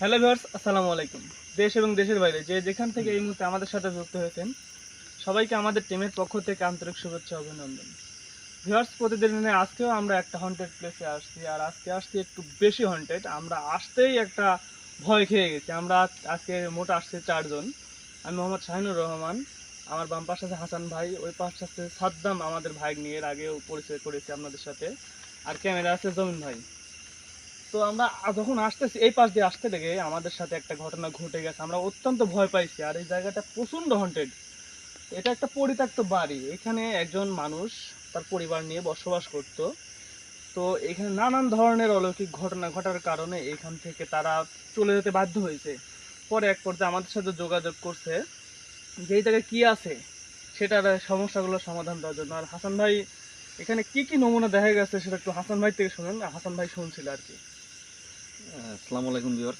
Hello viewers, আসসালামু আলাইকুম। দেশ এবং দেশের বাইরে যে যেখান থেকে এই মুহূর্তে আমাদের সাথে যুক্ত হয়েছেন, সবাইকে আমাদের টিমের পক্ষ থেকে আন্তরিক শুভেচ্ছা অভিনন্দন। ভিউয়ার্স, প্রতিদিনে আজকেও আমরা একটা হন্টেড প্লেসে আসছি, আর আজকে আসছি একটু বেশি হন্টেড আমরা আসতেই একটা ভয় খেয়ে গেছি। আমরা আজকে মোট আসছি চারজন। আমি মোহাম্মদ শাহিনুর রহমান, আমার বাম পাশে আছে হাসান ভাই, ওই পাশে আছে সাদ্দাম, আমাদের ভাই নিয়ে এর আগেও পরিচয় করেছি আপনাদের সাথে। আর ক্যামেরা আছে জমিন ভাই। তো আমরা যখন আসতেছি, এই পাশ দিয়ে আসতে লেগে আমাদের সাথে একটা ঘটনা ঘটে গেছে। আমরা অত্যন্ত ভয় পাইছি আর এই জায়গাটা প্রচণ্ড হন্টেড এটা একটা পরিত্যক্ত বাড়ি। এখানে একজন মানুষ তার পরিবার নিয়ে বসবাস করত। তো এখানে নানান ধরনের অলৌকিক ঘটনা ঘটার কারণে এখান থেকে তারা চলে যেতে বাধ্য হয়েছে। পরে এক পর্যায়ে আমাদের সাথে যোগাযোগ করছে যে, এই জায়গায় কী আছে? সেটার সমস্যাগুলো সমাধান দেওয়ার জন্য। আর হাসান ভাই, এখানে কি কি নমুনা দেখা গেছে সেটা একটু হাসান ভাই থেকে শুনুন। হাসান ভাই শুনছিল আর কি। আসসালামু আলাইকুম ভিউয়ার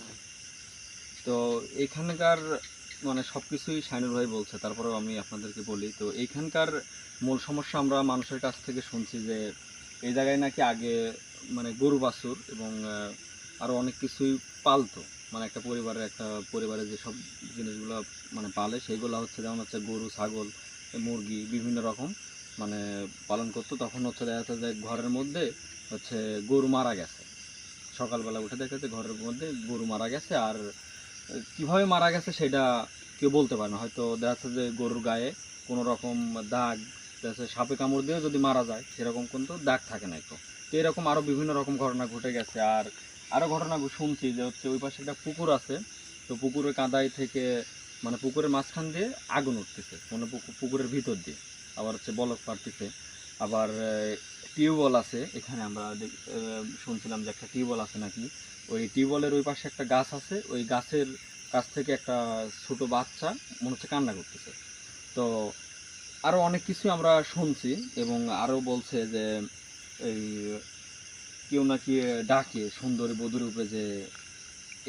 তো এখানকার মানে সব কিছুই শাইনুর ভাই বলছে, তারপরেও আমি আপনাদেরকে বলি। তো এইখানকার মূল সমস্যা আমরা মানুষের কাছ থেকে শুনছি যে, এই জায়গায় নাকি আগে মানে গরু বাছুর এবং আরও অনেক কিছুই পালতো। মানে একটা পরিবারের একটা পরিবারে যেসব জিনিসগুলো মানে পালে, সেইগুলো হচ্ছে যেমন হচ্ছে গরু, ছাগল, মুরগি বিভিন্ন রকম মানে পালন করতো। তখন হচ্ছে দেখা যাচ্ছে যে ঘরের মধ্যে হচ্ছে গরু মারা গেছে। সকালবেলা উঠে দেখে যে ঘরের মধ্যে গরু মারা গেছে, আর কীভাবে মারা গেছে সেটা কেউ বলতে পারে না। হয়তো দেখা যাচ্ছে যে গরুর গায়ে কোনো রকম দাগ, দেখা যাচ্ছে সাপে কামড় দিয়ে যদি মারা যায়, সেরকম কিন্তু দাগ থাকে না একটু। তো এরকম আরও বিভিন্ন রকম ঘটনা ঘটে গেছে, আর আরও ঘটনা শুনছি যে হচ্ছে ওই পাশে একটা পুকুর আছে, তো পুকুরের কাদায় থেকে মানে পুকুরের মাঝখান দিয়ে আগুন উঠতেছে মানে পুকু- পুকুরের ভিতর দিয়ে। আবার হচ্ছে বলক পাড়তেছে। আবার টিউবওয়েল আছে, এখানে আমরা শুনছিলাম যে একটা টিউবওয়েল আছে নাকি? ওই টিউবওয়েলের ওই পাশে একটা গাছ আছে, ওই গাছের কাছ থেকে একটা ছোট বাচ্চা মনে হচ্ছে কান্না করতেছে। তো আরও অনেক কিছু আমরা শুনছি এবং আরও বলছে যে এই কেউ নাকি ডাকে সুন্দরী বধুর উপরে যে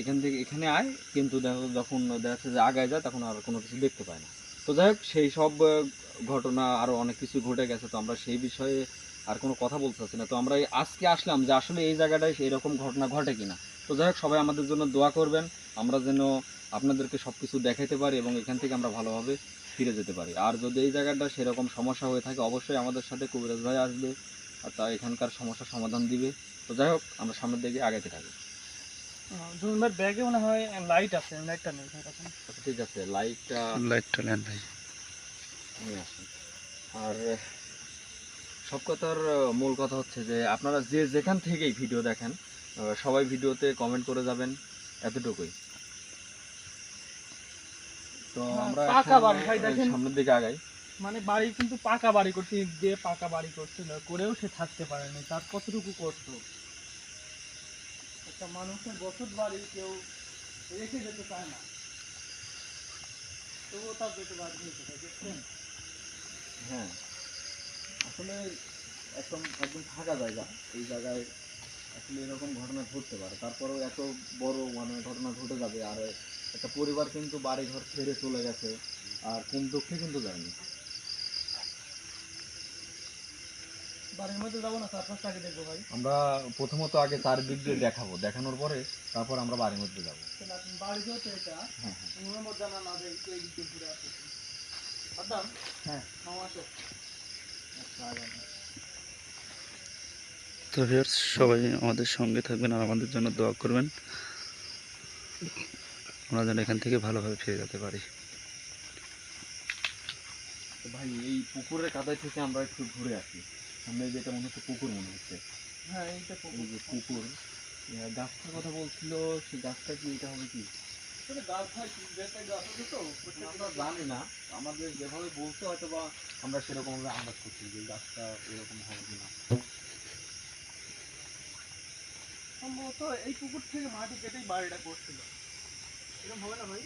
এখান থেকে এখানে আয়, কিন্তু দেখো যখন দেখা যাচ্ছে যে আগায় যায় তখন আর কোনো কিছু দেখতে পায় না। তো যাই হোক, সেই সব ঘটনা আরও অনেক কিছু ঘটে গেছে, তো আমরা সেই বিষয়ে আর কোনো কথা বলতে চাচ্ছি না। তো আমরা আজকে আসলাম যে আসলে এই জায়গাটায় সেই রকম ঘটনা ঘটে কিনা। তো যাই হোক সবাই আমাদের জন্য দোয়া করবেন। আমরা যেন আপনাদেরকে সব কিছু দেখাইতে পারি এবং এখান থেকে আমরা ভালোভাবে ফিরে যেতে পারি। আর যদি এই জায়গাটা সেরকম সমস্যা হয়ে থাকে অবশ্যই আমাদের সাথে কবিরাজ ভাই আসবে আর তা এখানকার সমস্যার সমাধান দিবে। তো যাই হোক আমরা সামনের দিকে আগাইতে থাকি। ব্যাগে মনে হয় লাইট আছে লাইটটা নেই। আচ্ছা ঠিক আছে লাইটটা লাইটটা নেন ভাই। নিয়ে আসুন। আর সব কথার মূল কথা হচ্ছে যে আপনারা যে যেখান থেকেই ভিডিও দেখেন সবাই ভিডিওতে কমেন্ট করে যাবেন এতটুকুই। তো আমরা পাকা বাড়ি। সামনের দিকে আগাই। মানে বাড়ি কিন্তু পাকা বাড়ি করছে যে পাকা বাড়ি করছিল করেও সে থাকতে পারেনি তার কতটুকু কষ্ট? একটা মানুষের বসত বাড়ি কেউ রেখে যেতে চায় না। তবুও তার যেতে বাধ্য হতে হয় দেখছেন? হ্যাঁ। আসলে একদম একদম ফাঁকা জায়গা। এই জায়গায় আসলে এরকম ঘটনা ঘটতে পারে। তারপরেও এত বড় মানে ঘটনা ঘটে যাবে আর একটা পরিবার কিন্তু বাড়ি ঘর ছেড়ে চলে গেছে আর কোন দুঃখে কিন্তু যায়নি। বাড়ির মধ্যে যাব না চার পাঁচটা আগে দেখব ভাই। আমরা প্রথমত আগে চারদিক দিয়ে দেখাবো দেখানোর পরে তারপর আমরা বাড়ির মধ্যে যাব। হ্যাঁ হ্যাঁ। তো ভিউয়ার্স সবাই আমাদের সঙ্গে থাকবেন আর আমাদের জন্য দোয়া করবেন। আমরা যেন এখান থেকে ভালোভাবে ফিরে যেতে পারি। তো ভাই এই পুকুরের কাদায় থেকে আমরা একটু ঘুরে আসি। সামনে যেটা মনে হচ্ছে পুকুর মনে হচ্ছে। হ্যাঁ এইটা এই যে পুকুর গাছটার কথা বলছিল সেই গাছটা কি এটা হবে কি? জানি না আমাদের যেভাবে বলতে হয়তো বা আমরা সেরকম ভাবে আন্দাজ করছি যে গাছটা এরকম হবে কিনা। সম্ভবত এই পুকুর থেকে মাটি কেটেই বাড়িটা করছিল। এরকম হবে না ভাই?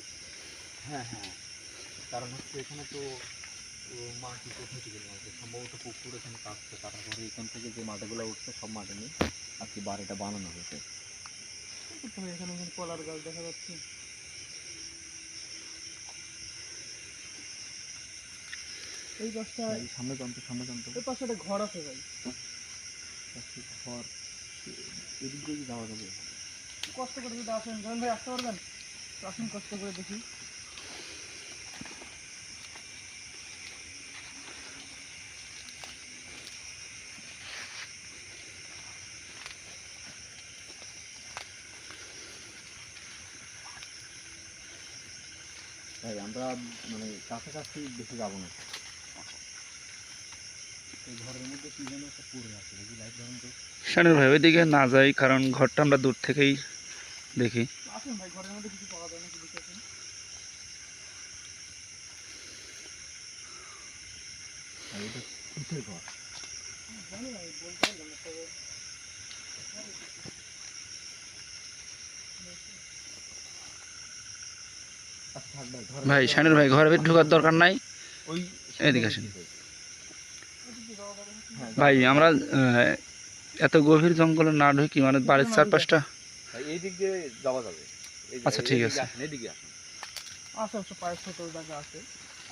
হ্যাঁ হ্যাঁ। কারণ হচ্ছে এখানে তো মাটি কোথায় থেকে হয়েছে? সম্ভবত পুকুর এখানে কাটছে কাটার পরে এখান থেকে যে মাটিগুলো উঠছে সব মাটি নিয়ে আর কি বাড়িটা বানানো হয়েছে। এখানে কলার গাছ দেখা যাচ্ছে। এই এই সামনে জানতো সামনে জানতো ওই পাশে একটা ঘর আছে ভাই। ঘর এদিক দিয়ে যাওয়া যাবে। কষ্ট করে যদি আসেন জয়েন ভাই আসতে পারবেন? আসুন কষ্ট করে দেখি। ভাই আমরা মানে কাছাকাছি বেশি যাব না এই ঘরের মধ্যে কি যেন একটা পড়ে আছে দেখি লাইট ধরুন তো শানুর ভাই ওইদিকে না যাই কারণ ঘরটা আমরা দূর থেকেই দেখি। ভাই আচ্ছা শানুর ভাই ঘরে ঢোকার দরকার নাই। এদিকে আসেন। ওদিকে যাওয়া যাবে নাকি? হ্যাঁ, ভাই আমরা এত গভীর জঙ্গলে না ঢুকি মানে বাড়ির চারপাশটা? ভাই এই দিক দিয়ে যাওয়া যাবে। আচ্ছা, ঠিক আছে। আসেন পায়ের ছোট জায়গা আছে।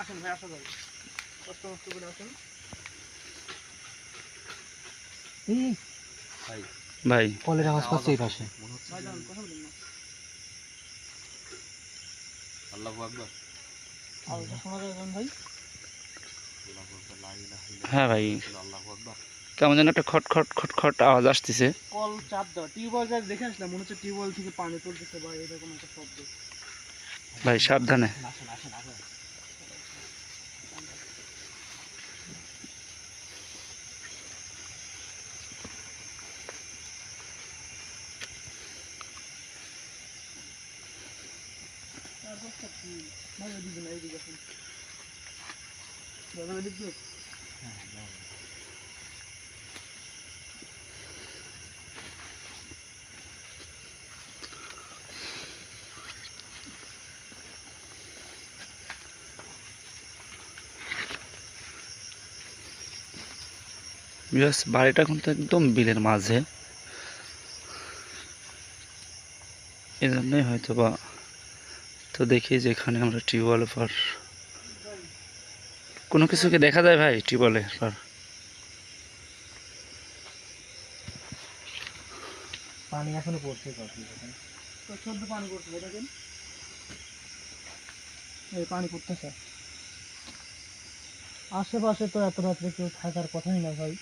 আসেন ভাই আসা যাবে কষ্ট মষ্ট করে আসেন। ভাই। ভাই। কলের আওয়াজ পাচ্ছে এই পাশে। আল্লাহু আকবার। শোনা যায় ভাই আল্লাহু আকবার লা ইলাহা ইল্লাল্লাহ হ্যাঁ ভাই। কেমন যেন একটা খট খট খট খট আওয়াজ আসতেছে। কল চাপ দেওয়া টিউবওয়েল যা দেখে আসলাম মনে হচ্ছে টিউবওয়েল থেকে পানি তুলতেছে বা এরকম একটা শব্দ। ভাই সাবধানে। তারপরটা কি? ভাই এদিকে না এদিকে আসুন দাদা এদিক দিয়ে বিকজ বাড়িটা কিন্তু একদম বিলের মাঝে। এই জন্যই হয়তো বা তো দেখি যে এখানে আমরা টিউবওয়েল কোনো কিছুকে দেখা যায় ভাই টিউবওয়েলের পর পানি এখনও পড়ছে কফি পানি করতে দেখেন এই পানি করতেছে আশেপাশে তো এত রাত্রে কেউ থাকার কথাই না ভাই।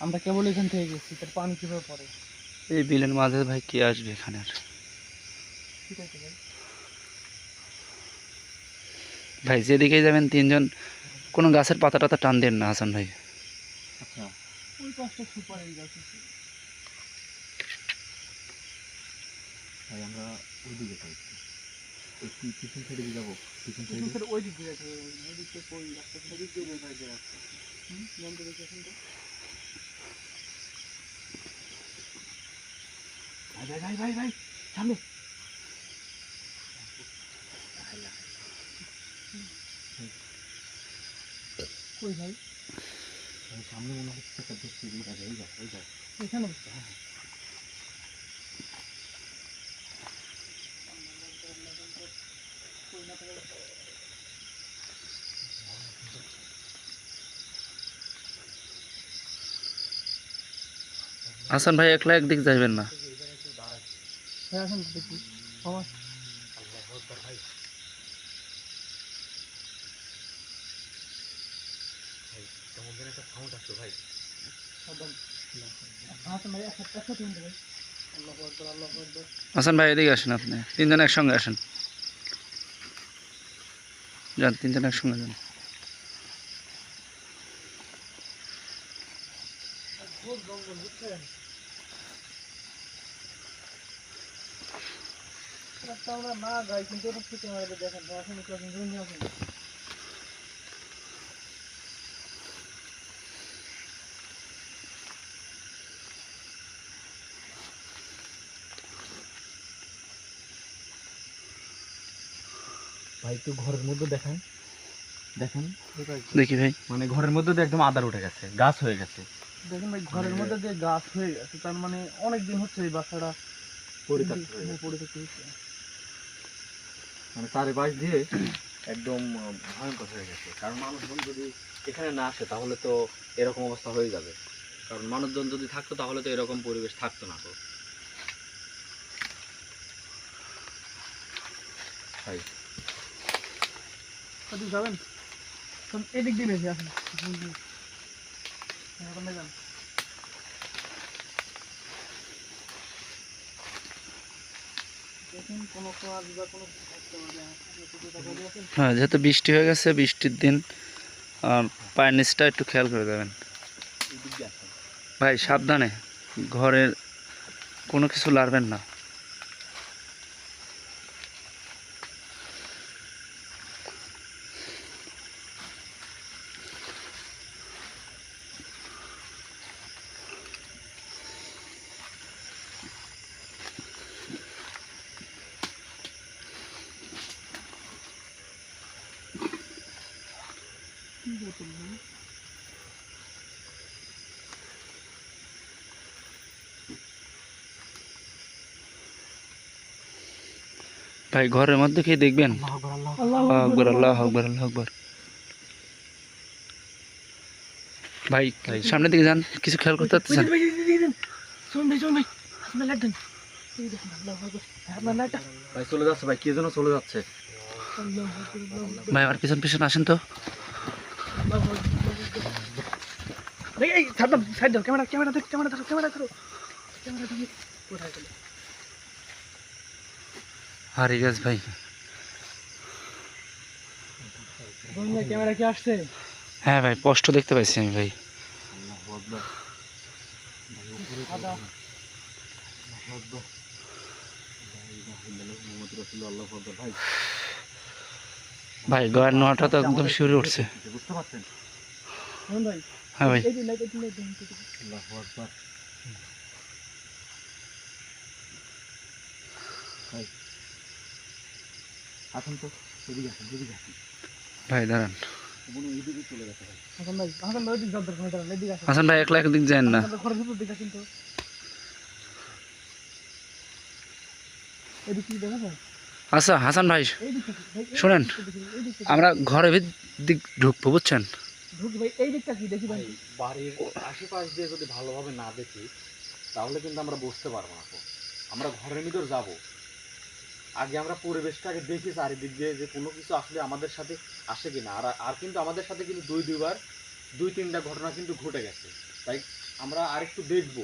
আমরা কেবল এখান থেকে গেছি তার পানি কীভাবে পড়ে? এই বিলের মাঝে ভাই কে আসবে এখানে আর? ঠিক আছে ভাই। ভাই যেদিকেই যাবেন তিনজন কোনো গাছের পাতা টাতা টান দেন না হাসান ভাই। আচ্ছা। ওই পাশটা সুপারি গাছ আছে। ভাই আমরা ওইদিকে যাই। একটু পিছন সাইডে যাব। পিছন পিছন সাইডে ওই দিক দিয়ে ওই দিক ওই রাস্তা থেকে ওই বের হয়ে রাস্তা হুম? জানতে দেখি এখন তো। ভাই ভাই ভাই ভাই ভাই সামনে। কই ভাই ভাই, সামনে মনে হচ্ছে একটা দেখছি হাসান ভাই একলা একদিক যাইবেন না? ভাই আসেন দেখি আমার কেমন যেন একটা সাউন্ড আসছে ভাই সাবধান আসেন ভাই একসাথে একসাথে শুনতে ভাই আল্লাহ আকবর আল্লাহ আকবর হাসান ভাই এদিকে আসেন আপনি। তিনজন একসঙ্গে আসেন। যান তিনজন একসঙ্গে যান। আমরা না যাই কিন্তু দেখেন ভাই একটু ঘরের মধ্যে দেখেন। দেখেন। দেখি ভাই। মানে ঘরের মধ্যে তো একদম আদার উঠে গেছে গাছ হয়ে গেছে। দেখেন ভাই ঘরের মধ্যে যে গাছ হয়ে গেছে তার মানে অনেক দিন হচ্ছে এই গেছে। পরিত্যক্ত হয়েছে মানে চারিপাশ দিয়ে একদম ভয়ঙ্কর হয়ে গেছে। কারণ মানুষজন যদি এখানে না আসে তাহলে তো এরকম অবস্থা হয়ে যাবে। কারণ মানুষজন যদি থাকতো তাহলে তো এরকম পরিবেশ থাকতো না তো। ভাই যাবেন? এদিক দিয়ে বেশি আসেন। হ্যাঁ, যান। হ্যাঁ যেহেতু বৃষ্টি হয়ে গেছে বৃষ্টির দিন পায়ের নিচটা একটু খেয়াল করে দেবেন ভাই সাবধানে। ঘরের কোনো কিছু লাড়বেন না। করব ভাই ঘরের মধ্যে খেয়ে দেখবেন। ভাই সামনে দিকে যান কিছু খেয়াল করতে পারতেছেন? ভাই ভাই আমার পিছন পিছন আসেন তো। আল্লাহু আল্লাহু আকবার। এই, ছাড় দাও, সাইড দাও, ক্যামেরা, ক্যামেরা ধরো, ক্যামেরা ধরো, ক্যামেরা ধরো। ক্যামেরা ধরো। কোথায় গেল? হারিয়ে গেছে ভাই ক্যামেরা কি আসছে হ্যাঁ ভাই স্পষ্ট দেখতে পাইছি আমি ভাই আদা। ভাই ভাই গয়ার নোয়াটা তো একদম শুরু উঠছে। বুঝতে পারছেন ভাই হাসান ভাই, একলা একদিক যান না। এদিকে দেখা যায়? আচ্ছা হাসান ভাই শোনেন। আমরা ঘরের দিক ঢুকবো বুঝছেন? ঢুকি ভাই, এই দিকটা কি দেখি ভাই? বাড়ির আশেপাশ দিয়ে যদি ভালোভাবে না দেখি তাহলে কিন্তু আমরা বুঝতে পারব না তো আমরা ঘরের ভিতর যাব। আগে আমরা পরিবেশটাকে দেখি চারিদিক দিয়ে যে কোনো কিছু আসলে আমাদের সাথে আসে কিনা। আর আর কিন্তু আমাদের সাথে কিন্তু দুই দুইবার দুই তিনটা ঘটনা কিন্তু ঘটে গেছে। তাই আমরা আরেকটু দেখব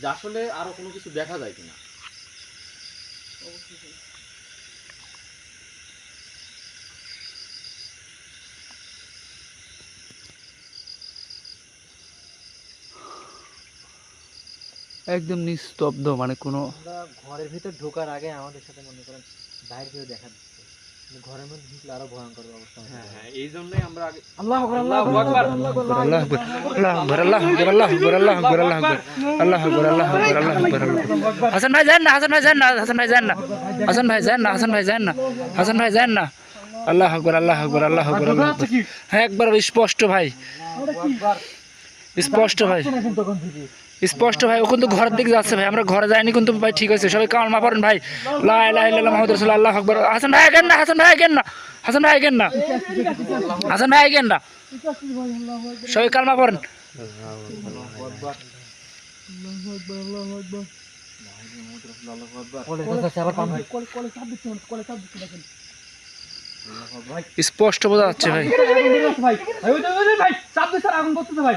যে আসলে আরও কোনো কিছু দেখা যায় কিনা। একদম নিস্তব্ধ মানে কোনো ঘরের ভিতর ঢোকার আগে আমাদের সাথে মনে করেন বাইরে থেকে দেখা দিচ্ছে ঘরের মধ্যে ঢুকলে আরও ভয়ঙ্কর অবস্থা হ্যাঁ হ্যাঁ এই জন্যই আমরা আল্লাহ আকবার, আল্লাহ আকবার। আল্লাহ আকবার, আল্লাহ আকবর আল্লাহ আকবর আল্লাহ আকবর আল্লাহ আকবর আল্লাহ আকবর আল্লাহ আকবর আল্লাহ আকবর আল্লাহ আকবর আল্লাহ আকবর হাসান ভাই যান না হাসান ভাই যান না হাসান ভাই যান না হাসান ভাই যান না হাসান ভাই যান না হাসান ভাই যান না আল্লাহ আকবর আল্লাহ আকবর আল্লাহ আকবর আল্লাহ আকবর হ্যাঁ একবার স্পষ্ট ভাই স্পষ্ট ভাই স্পষ্ট ভাই, ও কিন্তু ঘরের দিকে যাচ্ছে ভাই, আমরা ঘরে যাইনি কিন্তু ভাই, ঠিক আছে, সবাই কালমা পড়েন ভাই। লাহামদ রসুল আল্লাহ আকবর। হাসান ভাই কেন না, হাসান ভাই কেন না, হাসান ভাই না। হাসান ভাই কেন না। সবাই কালমা পড়েন। স্পষ্ট বোঝা যাচ্ছে ভাই। ভাই ভাই ভাই।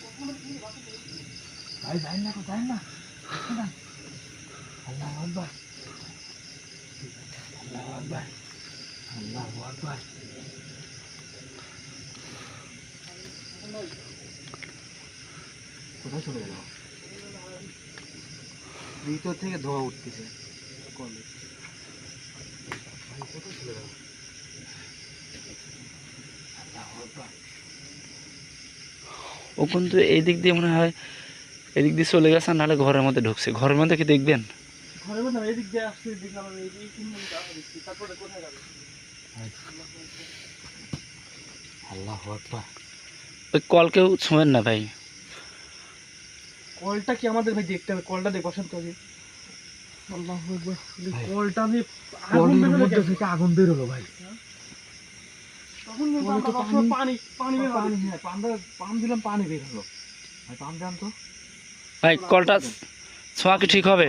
ভাই যান না ভাই যান না ভাই যান না তো যান না দেখছেন না? আল্লাহু আকবার আল্লাহু আকবার আল্লাহু আকবার কোথায় চলে গেল ভিতর থেকে ধোয়া উঠতেছে কোথায় চলে গেল ও কিন্তু এই দিক দিয়ে মনে হয় এদিক দিয়ে চলে গেছে নাহলে ঘরের মধ্যে ঢুকছে। ঘরের মধ্যে কি দেখবেন? ওই কল কেউ ছোঁয়েন না ভাই? কলটা কি আমাদের ভাই দেখতে হবে? কলটা দেখ বসেন কবে কলটা আমি কলের মধ্যে থেকে আগুন বেরোলো ভাই। পানি পানি পানি হ্যাঁ, পান দিলাম পানি বের হলো। ভাই পান দেন তো। ভাই কলটা ছোঁয়া কি ঠিক হবে?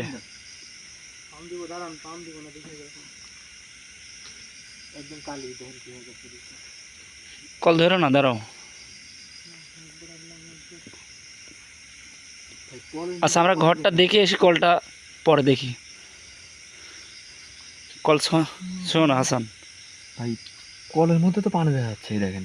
পাম দিব দাঁড়ান পাম দিব না দেখে যাবেন। একদম কালি ধরো না দাঁড়াও আচ্ছা আমরা ঘরটা দেখে এসে কলটা পরে দেখি। কল ছোঁয় না হাসান। ভাই কলের মধ্যে তো পানি দেখা যাচ্ছে এই দেখেন।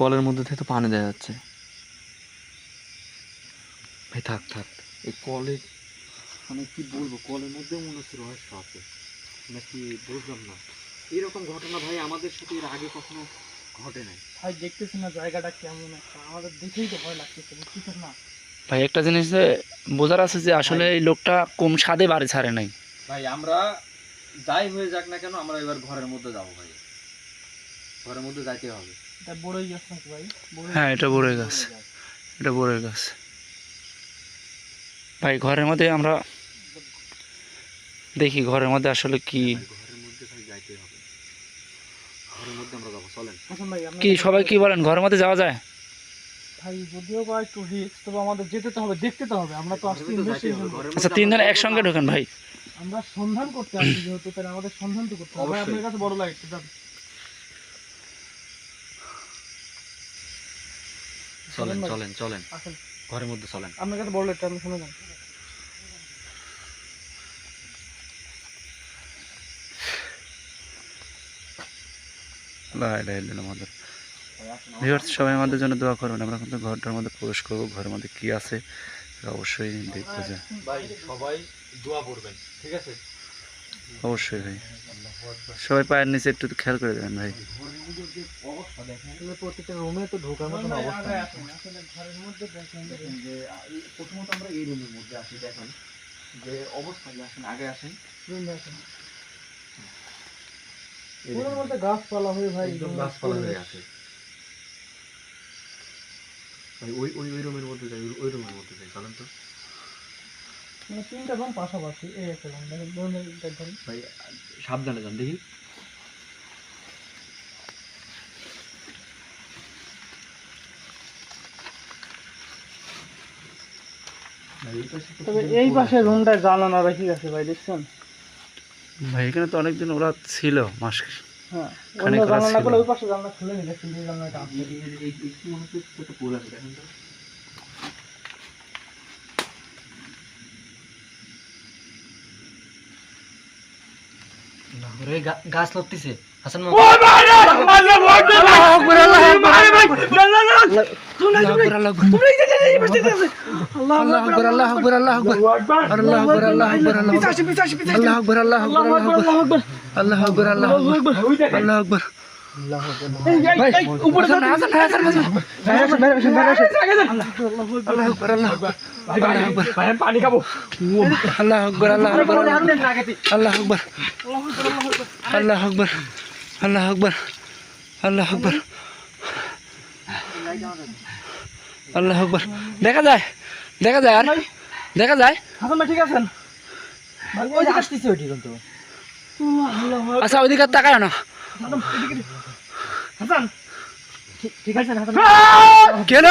কলের মধ্যে থেকে তো পানি দেখা যাচ্ছে। ভাই থাক থাক। এই কলে মানে কি বলব? কলের মধ্যে মনে হচ্ছে রহস্য আছে। নাকি বুঝলাম না। এরকম ঘটনা ভাই আমাদের সাথে এর আগে কখনো ঘটে নাই। ভাই দেখতেছি না জায়গাটা কেমন একটা। আমাদের দেখেই তো ভয় লাগতেছে বুঝতেছেন না? ভাই একটা জিনিস যে বোঝার আছে যে আসলে এই লোকটা কম স্বাদে বাড়ি ছাড়ে নাই। ভাই আমরা যাই হয়ে যাক না কেন আমরা এবার ঘরের মধ্যে যাব ভাই। ঘরের মধ্যে যাইতে হবে। এটা বড়ই গাছ নাকি ভাই? হ্যাঁ এটা বড়ই গাছ। এটা বড়ই গাছ। ভাই ঘরের মধ্যে আমরা দেখি ঘরের মধ্যে আসলে কি কি সবাই কি বলেন ঘরের মধ্যে যাওয়া যায়? ভাই যদিও বা একটু রিস্ক তবে আমাদের যেতে তো হবে দেখতে তো হবে। আমরা তো আসছি আচ্ছা তিনজন একসঙ্গে ঢোকেন ভাই। আমরা সন্ধান করতে আসছি যেহেতু তাহলে আমাদের সন্ধান তো করতে হবে। আপনার কাছে বড় লাগে চলেন চলেন চলেন। ঘরের মধ্যে চলেন। আপনার কাছে বড় লাগছে আপনি শুনে যান। ভিউয়ার্স সবাই আমাদের জন্য দোয়া করবেন। আমরা কিন্তু ঘরটার মধ্যে প্রবেশ করব। ঘরের মধ্যে কি আছে অবশ্যই দেখতে যে ভাই সবাই দোয়া করবেন ঠিক আছে? অবশ্যই ভাই। সবাই পায়ের নিচে একটু খেয়াল করে দেবেন ভাই। গাছপালা হয়ে ভাই গাছপালা হয়ে আছে। ওই ওই ওই রুমের মধ্যে যাই, ওই রুমের মধ্যে যাই চলেন তো। মানে তিনটা পাশাপাশি এই একটা রুম ধরুন ভাই সাবধানে যান দেখি এই পাশে রুমটা আছে ভাই দেখছেন ভাই এখানে তো অনেকদিন ওরা ছিল মাস হ্যাঁ ওই পাশে জানলা খুলে নিয়েছে জানলাটা গা- গাছ লড়তেছে হাসান মামা আল্লাহ আকবর আল্লাহ আকবর আল্লাহ আকবর আল্লাহ আল্লাহ আকবর আল্লাহ আল্লাহ আকবর আল্লাহ আকবর আল্লাহ আকবর। দেখা যায় দেখা যায় আর দেখা যায়। হাসান ভাই ঠিক আছেন? আচ্ছা ওইদিকে তাকায় না। হাসান ঠিক আছে হাসান কেন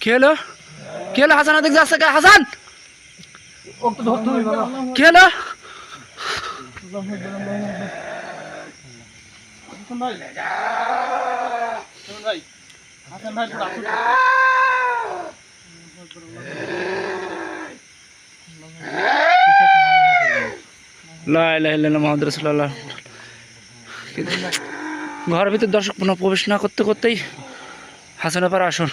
খেলো খেলো হাসান ওদিক যাচ্ছে কে? হাসান! খেলো হাসান ভাই হাসান ভাই হাসান ভাই রাসূলুল্লাহ। ঘরের ভিতর দর্শক পুনঃ প্রবেশ না করতে করতেই হাসানের পার আসুন।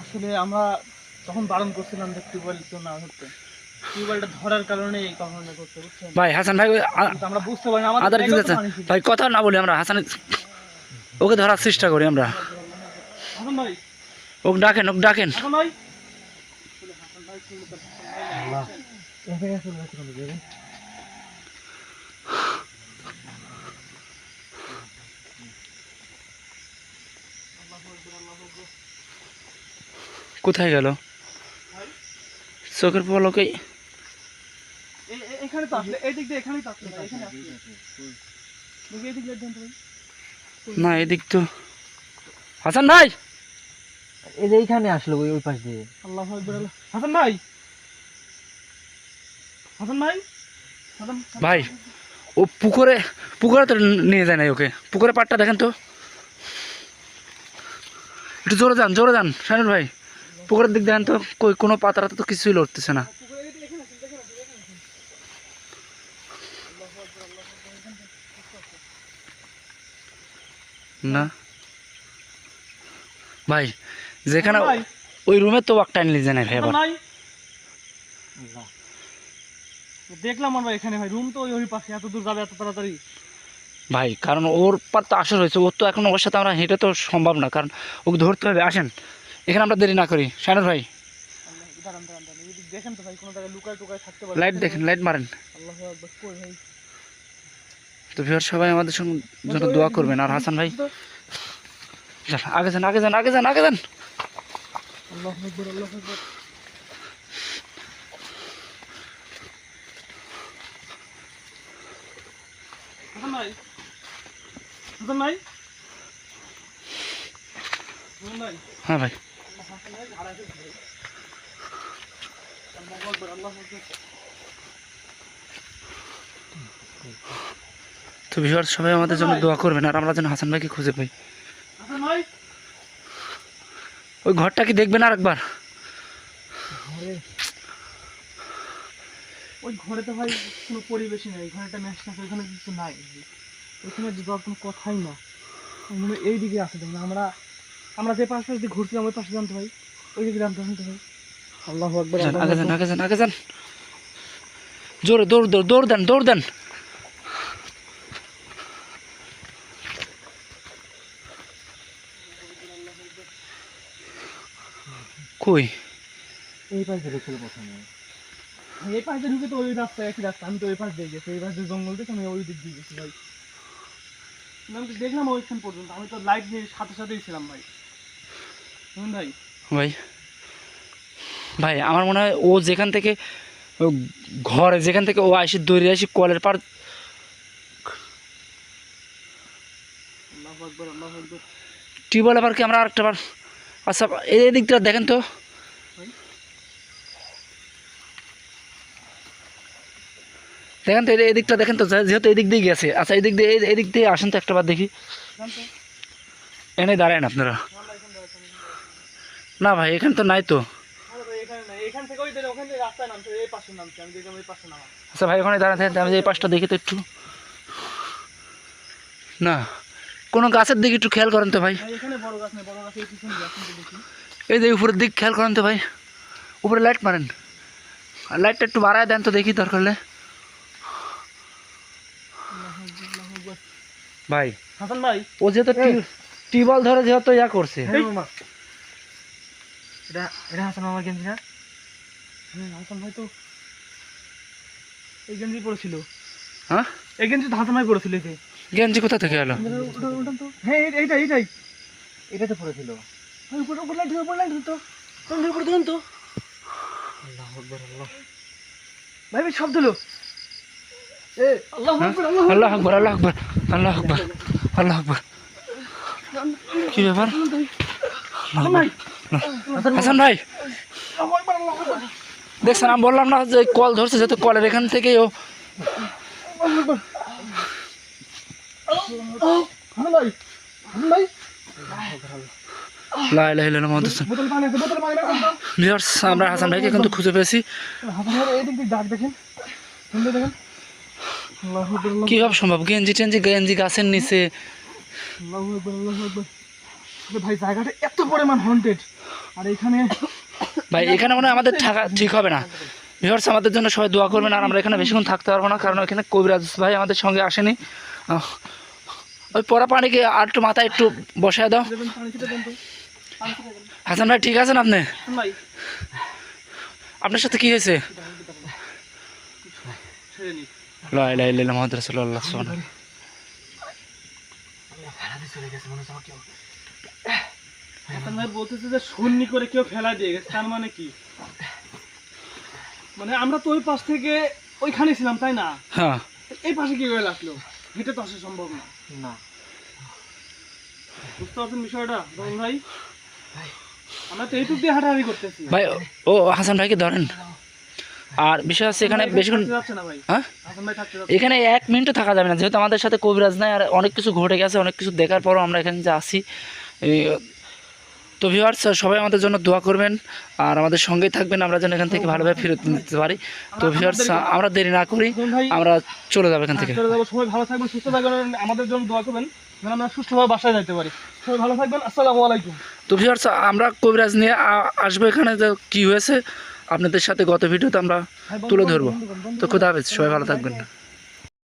আসলে আমরা তখন বারণ করছিলাম যে টিউবওয়েল তো না ধরতে টিউবওয়েলটা ধরার কারণে এই কারণে করতে ভাই হাসান ভাই আমরা বুঝতে পারি না আমাদের আদার কি। ভাই কথা না বলি আমরা হাসানের ওকে ধরার চেষ্টা করি আমরা। হাসান ভাই। ওকে ডাকেন ওকে ডাকেন। হাসান ভাই। কোথায় গেল? চোখের পলকে এখানে তো আসলে এই দিক দিয়ে এখানেই এখানে দেখি দিয়ে। না এদিক তো হাসান ভাই! এই যে এইখানে আসলো ওই ওই পাশ দিয়ে। আল্লাহ আকবার হাসান ভাই! ভাই? ও পুকুরে পুকুরে তো নিয়ে যায় নাই ওকে। পুকুরে পাটটা দেখেন তো। একটু জোরে যান জোরে যান শানুর ভাই। পুকুরের দিক দেখেন তো কই কোনো পাতারা তো কিছুই লড়তেছে না। না? ভাই যেখানে ওই রুমে তো একটা নিয়ে যায় না ভাই আবার। ভাই। দেখলাম আমরা এখানে ভাই রুম তো ওই ওই পাশে এত দূর যাবে এত তাড়াতাড়ি। ভাই কারণ ওর পার তো আসর হয়েছে ওর তো এখন ওর সাথে আমরা হেঁটে তো সম্ভব না কারণ ওকে ধরতে হবে। আসেন এখানে আমরা দেরি না করি। শানুর ভাই। দেখেন তো ভাই কোনো জায়গায় লুকায় টুকায় থাকতে পারে লাইট দেখেন লাইট মারেন। আল্লাহ আকবার কই ভাই? তো ভিউয়ার সবাই আমাদের সঙ্গে জন্য দোয়া করবেন। আর হাসান ভাই? আগে যান আগে যান আগে যান আগে যান। আল্লাহ আকবার আল্লাহ আকবার হাসান ভাই হাসান ভাই হাসান ভাই হ্যাঁ ভাই হাসান ভাই আর আছে ভাই আল্লাহ আকবার তো ভিউয়ার সবাই আমাদের জন্য দোয়া করবেন আর আমরা যেন হাসান ভাইকে খুঁজে পাই। ওই ঘরটা কি দেখবেন আর একবার ওই ঘরে তো ভাই কোনো পরিবেশই নেই ঘরে একটা ম্যাচ আছে ওইখানে কিছু নাই। ওইখানে যাওয়ার কোনো কথাই না। মনে এই দিকে আছে দেখুন আমরা আমরা যে পাশে যদি ঘুরছিলাম ওই পাশে জানতে ভাই ওই দিকে জানতে জানতে ভাই আল্লাহ আকবর আগে যান আগে যান আগে যান জোরে দৌড় দৌড় দৌড় দেন দৌড় দেন। কই? এই পাশ দিয়ে ছিল প্রথমে এই পাশে ঢুকে তো ওই রাস্তা একই রাস্তা আমি তো ওই পাশ দিয়ে গেছি এই পাশে জঙ্গল দেখে আমি ওই দিক দিয়ে গেছি ভাই। আমি তো দেখলাম ওইখান পর্যন্ত আমি তো লাইট নিয়ে সাথে সাথেই ছিলাম ভাই। ভাই? ভাই ভাই আমার মনে হয় ও যেখান থেকে ও ঘরে যেখান থেকে ও আসি দৌড়ে আসি কলের পার টিউবওয়েল আবার কি আমরা আরেকটা বার আচ্ছা এই দিকটা দেখেন তো। দেখেন তো এই- এই দিকটা দেখেন তো যেহেতু এই দিক দিয়ে গেছে। আচ্ছা এই দিক দিয়ে এই- এই দিক দিয়ে আসেন তো একটা বার দেখি। এনে দাঁড়ায় আপনারা। না ভাই, এখানে তো নাই তো। আচ্ছা ভাই, ওখানে দাঁড়াতে আমি এই পাশটা দেখি তো একটু। না, কোনো গাছের দিকে একটু খেয়াল করেন তো ভাই। এই যে উপরের দিক খেয়াল করেন তো ভাই। উপরে লাইট মারেন। লাইটটা একটু বাড়ায় দেন তো দেখি দরকার হলে। ভাই। হাসান ভাই। ও যেহেতু টিউবওয়েল ধরে যেহেতু ইয়া করছে। এটা এটা হাসান আমার গেঞ্জি না? হ্যাঁ, হাসান ভাই তো এই গেঞ্জি পড়েছিল হ্যাঁ? এই গেঞ্জি তো হাসান ভাই পড়েছিল এই গেঞ্জি কোথা থেকে এলো? হ্যাঁ এই- এইটাই এইটাই। এটা তো পড়েছিল ভাই উপরে উপরে লাইট উপরে লাইট তো। তুমি উপরে তো। আল্লাহ আকবর আল্লাহ। ভাই ভাই শব্দ হলো আল্লাহ আকবর আল্লাহ আকবর। আল্লাহ আকবর আল্লাহ আকবর কি ব্যাপার? হাসান ভাই দেখছেন আমি বললাম না যে কল ধরছে যেহেতু কলের এখান থেকেই ও। আমরা হাসান ভাইকে কিন্তু খুঁজে পেয়েছি। দেখেন দেখেন। কীভাবে সম্ভব? গেঞ্জি টেঞ্জি গেঞ্জি গাছের নিচে। আল্লাহু আকবার আল্লাহু আকবার। আরে ভাই জায়গাটা এত পরিমাণ হন্টেড আর এখানে ভাই এখানে মনে হয় আমাদের থাকা ঠিক হবে না। ভিউয়ার্স আমাদের জন্য সবাই দোয়া করবেন আর আমরা এখানে বেশিক্ষণ থাকতে পারব না কারণ এখানে কবিরাজ ভাই আমাদের সঙ্গে আসেনি। ওই পরা পানিকে আর একটু মাথায় একটু বসায় দাও। হাসান ভাই ঠিক আছেন আপনি? ভাই আপনার সাথে কি হয়েছে? বলতেছে যে শূন্য করে কেউ ফেলা দিয়ে গেছে তার মানে কি? মানে আমরা তো ওই পাশ থেকে ওইখানে ছিলাম তাই না? হ্যাঁ। এই পাশে কি হয়ে লাগল হেঁটে তো আসা সম্ভব না। না। বুঝতে পারছেন বিষয়টা ভাই? আমরা তো এইটুক দিয়ে হাঁটাহাঁটি করতেছি। ভাই ও হাসান ভাইকে ধরেন? আর বিষয় হচ্ছে এখানে বেশিক্ষণ হ্যাঁ? এখানে এক মিনিটও থাকা যাবে না যেহেতু আমাদের সাথে কবিরাজ নাই আর অনেক কিছু ঘটে গেছে অনেক কিছু দেখার পরও আমরা এখানে যে আসি তো ভিউয়ার্স সবাই আমাদের জন্য দোয়া করবেন আর আমাদের সঙ্গেই থাকবেন আমরা যেন এখান থেকে ভালোভাবে ফেরত নিতে পারি। তো ভিউয়ার্স আমরা দেরি না করি আমরা চলে যাব এখান থেকে। সবাই ভালো থাকবেন সুস্থ থাকবেন আমাদের জন্য দোয়া করবেন যেন আমরা সুস্থভাবে বাসায় যেতে পারি। সবাই ভালো থাকবেন আসসালামু আলাইকুম। তো ভিউয়ার্স আমরা কবিরাজ নিয়ে আসব এখানে কী হয়েছে? আপনাদের সাথে গত ভিডিওতে আমরা তুলে ধরবো। তো খুদা হাফেজ সবাই ভালো থাকবেন।